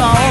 Oh.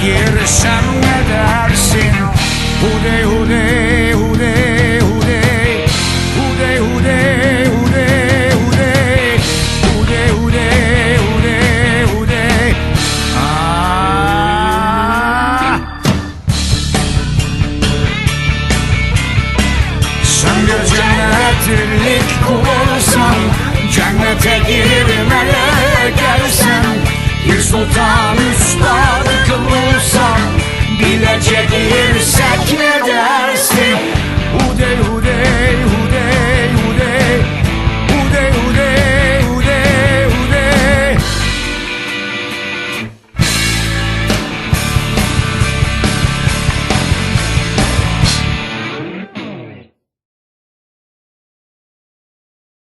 Girsem ne dersin? Hudey hudey hudey hudey Hudey hudey hudey hudey Hudey hudey hudey hudey ah. Sen bir cennetlik olursan Cennete girip melek gelsen Bir sultan üstad